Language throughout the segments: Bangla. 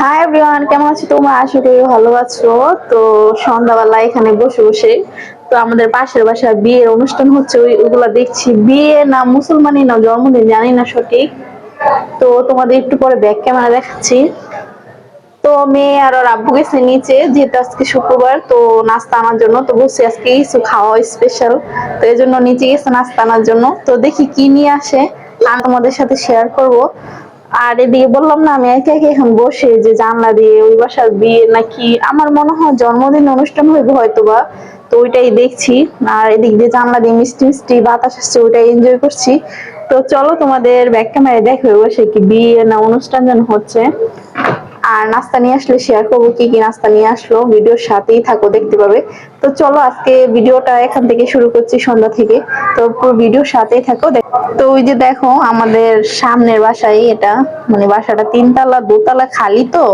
হাই এভরিওয়ান কেমন আছো তোমরা? আশা করি ভালো আছো। তো সন্ধ্যাবেলা এখানে বসে বসে তো আমাদের পাশের বিয়ের অনুষ্ঠান হচ্ছে দেখছি। বিয়ে না না জন্মদিন, জানি না সঠিক। তো তোমাদের একটু পরে ব্যাক ক্যামেরা দেখাচ্ছি। তো মেয়ে আর ওর আব্বু গেছে নিচে, যেহেতু আজকে শুক্রবার, তো নাস্তা আনার জন্য। তো বসে আজকে কিছু খাওয়া স্পেশাল তো এই জন্য নিচে গেছে নাস্তা আনার জন্য। তো দেখি কি নিয়ে আসে, আমি তোমাদের সাথে শেয়ার করব। আর এদিকে বললাম না, আমি একে একে এখন বসে যে জানলা দিয়ে ওই বাসার বিয়ে নাকি আমার মনে হয় জন্মদিন অনুষ্ঠান হইবে হয়তো বা তো ওইটাই দেখছি। আর এদিক দিয়ে জানলা দিয়ে মিষ্টি মিষ্টি বাতাস আসছে, ওইটাই এনজয় করছি। তো চলো তোমাদের ব্যাক ক্যামেরায় দেখো বসে কি বিয়ে না অনুষ্ঠান যেন হচ্ছে। আর নাস্তা নিয়ে আসলে শেয়ার করব, কি কি নাস্তা নিয়ে আসলো, ভিডিওর সাথেই থাকো, দেখতে পাবে। তো চলো আজকে ভিডিওটা এখান থেকে শুরু করছি সন্ধ্যা থেকে। তো পুরো ভিডিওর সাথেই থাকো তো ওই যে দেখো, আমাদের সামনের বাসায় এটা মানে বাসাটা তিনতলা, দোতলা খালি তো,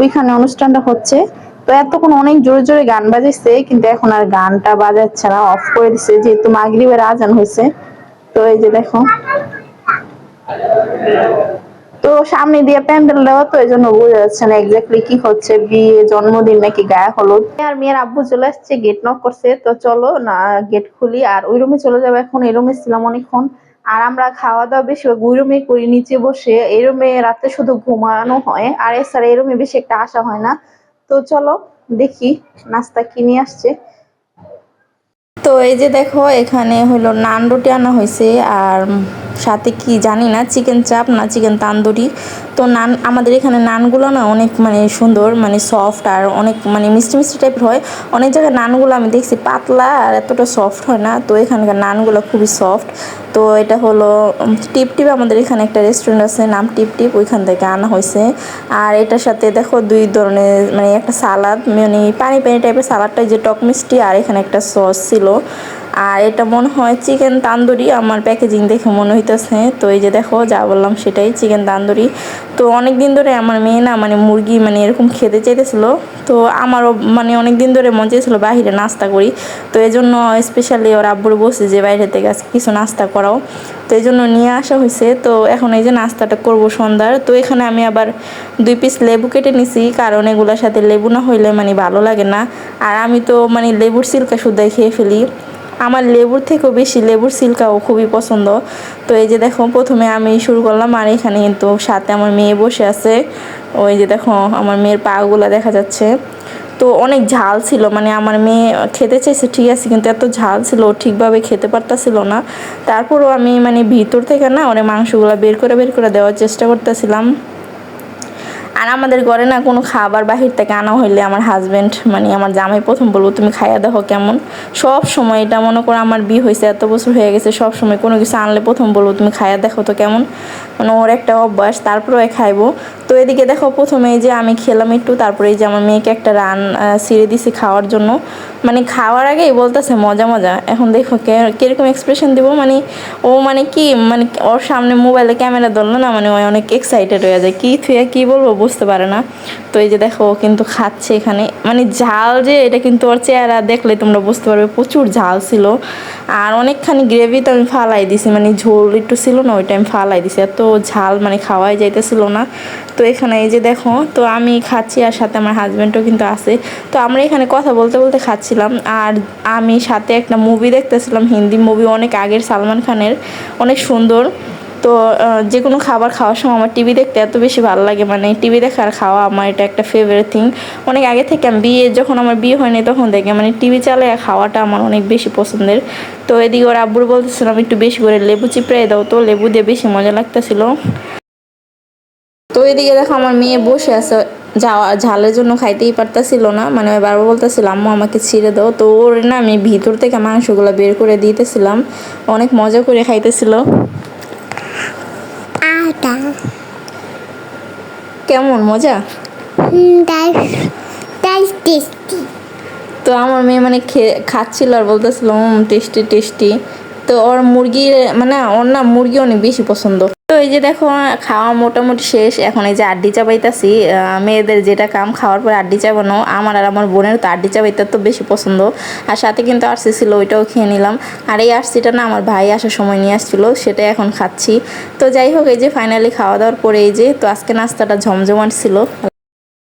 ওইখানে অনুষ্ঠানটা হচ্ছে। তো এতক্ষণ অনেক জোরে জোরে গান বাজাইছে, কিন্তু এখন আর গানটা বাজাচ্ছে না অফ করে দিছে, যেহেতু মাগরিবের আজান হয়েছে। তো এই যে দেখো। তো সামনে দিয়ে প্যান্ডেল দেওয়া তো এই জন্য বোঝা যাচ্ছে না এক্স্যাক্টলি কি হচ্ছে, বিয়ে, জন্মদিন নাকি গায়ে হলুদ। আর মেয়ের আব্বু চলে আসছে গেট নক করছে। তো চলো না গেট খুলি। আর ওই রুমে চলে যাব এখন, এই রুমে ছিলাম অনেকক্ষণ। আর আমরা খাওয়া দাওয়া বেশি ওই রুমে করি, নিচে বসে। এই রুমে রাতে শুধু ঘুমানো হয়। আর এছাড়া এই রুমে বেশি একটা আসা হয় না। তো চলো, দেখি নাস্তা কিনে আসছে। তো এই যে দেখো, এখানে হলো নান রুটি আনা হয়েছে। আর সাথে কি জানি না, চিকেন চাপ না চিকেন তান্দুরি। তো নান, আমাদের এখানে নানগুলো না অনেক মানে সুন্দর মানে সফট আর অনেক মানে মিষ্টি মিষ্টি টাইপের হয়। অনেক জায়গায় নানগুলো আমি দেখছি পাতলা আর এতটা সফট হয় না। তো এখানকার নানগুলো খুবই সফট তো এটা হলো টিপ টিপ আমাদের এখানে একটা রেস্টুরেন্ট আছে, নাম টিপ টিপ, ওইখান থেকে আনা হয়েছে। আর এটার সাথে দেখো দুই ধরনের মানে একটা সালাদ মানে পানি পানি টাইপের সালাদটা যে টক মিষ্টি আর এখানে একটা সস ছিল। আর এটা মনে হয় চিকেন তান্দুরি, আমার প্যাকেজিং দেখে মনে হইতেছে। তো এই যে দেখো, যা বললাম সেটাই, চিকেন তান্দুরি। তো অনেক দিন ধরে আমার মেয়ে না মানে মুরগি মানে এরকম খেতে চাইতেছিল। তো আমারও মানে অনেক দিন ধরে মন চেয়েছিল বাইরে নাস্তা করি। তো এই জন্য স্পেশালি ওর আব্বুর বসে যে, বাইরে থেকে আজকে কিছু নাস্তা করাও। তো এই জন্য নিয়ে আসা হয়েছে তো এখন এই যে নাস্তাটা করব সন্ধ্যার। তো এখানে আমি আবার দুই পিস লেবু কেটে নিছি, কারণ এগুলোর সাথে লেবু না হইলে মানে ভালো লাগে না। আর আমি তো মানে লেবুর সিল্কা শুদ্ধাই খেয়ে ফেলি। আমার লেবুর থেকেও বেশি লেবুর সিল্কাও খুবই পছন্দ। তো এই যে দেখো, প্রথমে আমি শুরু করলাম আর এখানে কিন্তু সাথে আমার মেয়ে বসে আছে। ওই যে দেখো, আমার মেয়ের পাগুলো দেখা যাচ্ছে। তো অনেক ঝাল ছিল মানে আমার মেয়ে খেতে চাইছে, ঠিক আছে, কিন্তু এত ঝাল ছিল ঠিকভাবে খেতে পারতাছিল না। তারপরও আমি মানে ভিতর থেকে না, ওরে মাংসগুলো বের করে বের করে দেওয়ার চেষ্টা করতেছিলাম। আর আমাদের ঘরে না কোনো খাবার বাহির থেকে আনা হইলে আমার হাজব্যান্ড মানে আমার জামাই প্রথম বলব, তুমি খাইয়া দেখো কেমন। সব সময় এটা মনে করো আমার বিয়ে হয়েছে এত বছর হয়ে গেছে, সব সময় কোনো কিছু আনলে প্রথম বলব, তুমি খাইয়া দেখো তো কেমন। মানে ওর একটা অভ্যাস তারপরে খাইবো। তো এদিকে দেখো প্রথমে যে আমি খেলাম একটু, তারপরে যে আমার মেয়েকে একটা রান ছিঁড়ে দিছি খাওয়ার জন্য। মানে খাওয়ার আগেই বলতেছে মজা মজা। এখন দেখো কীরকম এক্সপ্রেশন দিব? মানে ও মানে কি মানে ওর সামনে মোবাইলে ক্যামেরা ধরলো না? মানে ও অনেক এক্সাইটেড হয়ে যায়। কি থুয়ে, কী বলব বুঝতে পারে না। তো এই যে দেখো ও কিন্তু খাচ্ছে এখানে। মানে ঝাল যে, এটা কিন্তু ওর চেহারা দেখলে তোমরা বুঝতে পারবে, প্রচুর ঝাল ছিল। আর অনেকখানি গ্রেভি তো আমি ফালাই দিছি। মানে ঝোল একটু ছিল না ওইটা আমি ফালাই দিছি। এত ঝাল মানে খাওয়াই যাইতেছিল না। তো এখানে এই যে দেখো, তো আমি খাচ্ছি আর সাথে আমার হাজব্যান্ডও কিন্তু আছে। তো আমরা এখানে কথা বলতে বলতে খাচ্ছিলাম আর আমি সাথে একটা মুভি দেখতেছিলাম, হিন্দি মুভি অনেক আগের সালমান খানের, অনেক সুন্দর। তো যে কোনো খাবার খাওয়ার সময় আমার টিভি দেখতে এত বেশি ভালো লাগে মানে টিভি দেখা আর খাওয়া আমার এটা একটা ফেভারিট থিং অনেক আগে থেকে আমি বিয়ে, যখন আমার বিয়ে হয়নি তখন দেখে মানে টিভি চালায় খাওয়াটা আমার অনেক বেশি পছন্দের। তো এদিকে ওর আব্বুর বলতেছিলাম একটু বেশি করে লেবু চিপড়াই দাও। তো লেবু দিয়ে বেশি মজা লাগতেছিল। তো এদিকে দেখো আমার মেয়ে বসে আছে। যাওয়া ঝালের জন্য খাইতেই পারতাছিল না। মানে ওই বারবার বলতেছিল আম্মু আমাকে ছিঁড়ে দাও। তো ওর না আমি ভিতর থেকে মাংসগুলো বের করে দিতেছিলাম। অনেক মজা করে খাইতেছিল। কেমন মজা? তো আমার মেয়ে মানে খেয়ে খাচ্ছিল আর বলতেছিল টেস্টি টেস্টি তো ওর মুরগি মানে ওর না মুরগি অনেক বেশি পছন্দ। তো এই যে দেখো, খাওয়া মোটামুটি শেষ। এখন এই যে আড্ডি চাপাইতাছি মেয়েদের যেটা কাম, খাওয়ার পর আড্ডি চাপানো। আমার আর আমার বোনের তো আড্ডি চাপাইতে তো বেশি পছন্দ। আর সাথে কিন্তু আরসি ছিল, ওইটাও খেয়ে নিলাম। আর এই আরসিটা না আমার ভাই আসার সময় নিয়ে আসছিল সেটাই এখন খাচ্ছি। তো যাই হোক, এই যে ফাইনালি খাওয়া দাওয়ার পরে এই যে, তো আজকে নাস্তাটা ঝমঝমাট ছিল।